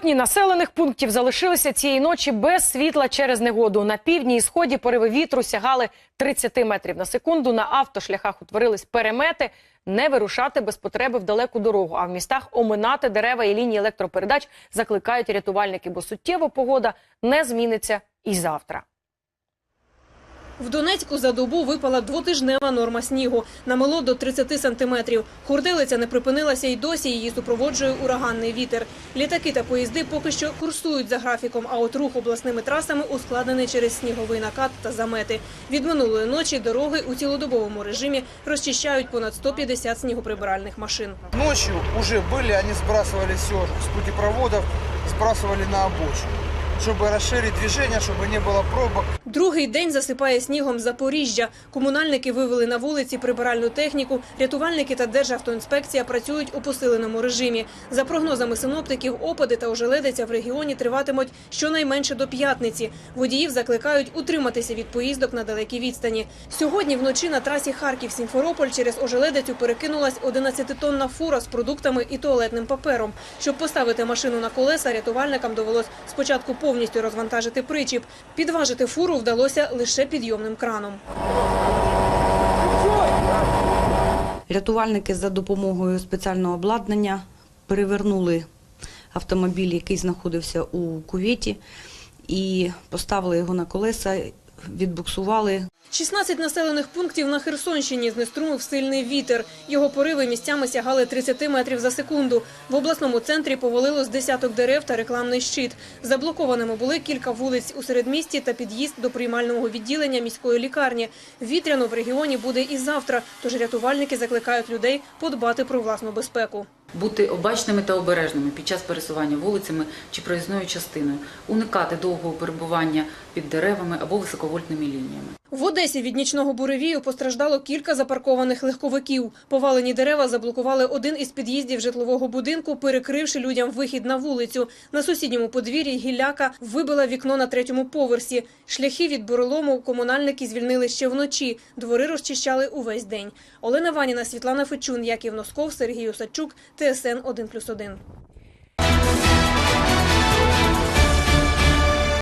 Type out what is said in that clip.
Сотні населених пунктів залишилися цієї ночі без світла через негоду. На півдні і сході пориви вітру сягали 30 метрів на секунду. На автошляхах утворились перемети. Не вирушати без потреби в далеку дорогу, а в містах оминати дерева і лінії електропередач закликають рятувальники, бо суттєво погода не зміниться і завтра. В Донецьку за добу випала двотижнева норма снігу. Намело до 30 сантиметрів. Хурделиця не припинилася і досі її супроводжує ураганний вітер. Літаки та поїзди поки що курсують за графіком, а от рух обласними трасами ускладнений через сніговий накат та замети. Від минулої ночі дороги у цілодобовому режимі розчищають понад 150 снігоприбиральних машин. Ночью уже были, они сбрасывали все с путепроводов, сбрасывали на обочину, чтобы расширить движение, чтобы не было пробок. Другий день засипає снігом Запоріжжя. Комунальники вивели на вулиці прибиральну техніку. Рятувальники та Державтоінспекція працюють у посиленому режимі. За прогнозами синоптиків, опади та ожеледиця в регіоні триватимуть щонайменше до п'ятниці. Водіїв закликають утриматися від поїздок на далекій відстані. Сьогодні вночі на трасі Харків-Сімферополь через ожеледицю перекинулась 11-тонна фура з продуктами і туалетним папером. Щоб поставити машину на колеса, рятувальникам довелось спочатку повністю розвантажити причіп. Підважити фуру вдалося лише підйомним краном. Рятувальники за допомогою спеціального обладнання перевернули автомобіль, який знаходився у кувіті, і поставили його на колеса, відбуксували 16 населених пунктів на Херсонщині знеструмив сильний вітер. Його пориви місцями сягали 30 метрів за секунду. В обласному центрі повалило з десяток дерев та рекламний щит. Заблокованими були кілька вулиць у середмісті та під'їзд до приймального відділення міської лікарні. Вітряно в регіоні буде і завтра, тож рятувальники закликають людей подбати про власну безпеку. Бути обачними та обережними під час пересування вулицями чи проїзною частиною, уникати довгого перебування під деревами або високовольтними лініями. В Одесі від нічного буревію постраждало кілька запаркованих легковиків. Повалені дерева заблокували один із під'їздів житлового будинку, перекривши людям вихід на вулицю. На сусідньому подвір'ї гілляка вибила вікно на третьому поверсі. Шляхи від бурелому комунальники звільнили ще вночі. Двори розчищали увесь день. Олена Ваніна, Світлана Фечун, Яків Носков, Сергій Осадчук, ТСН 1+,1.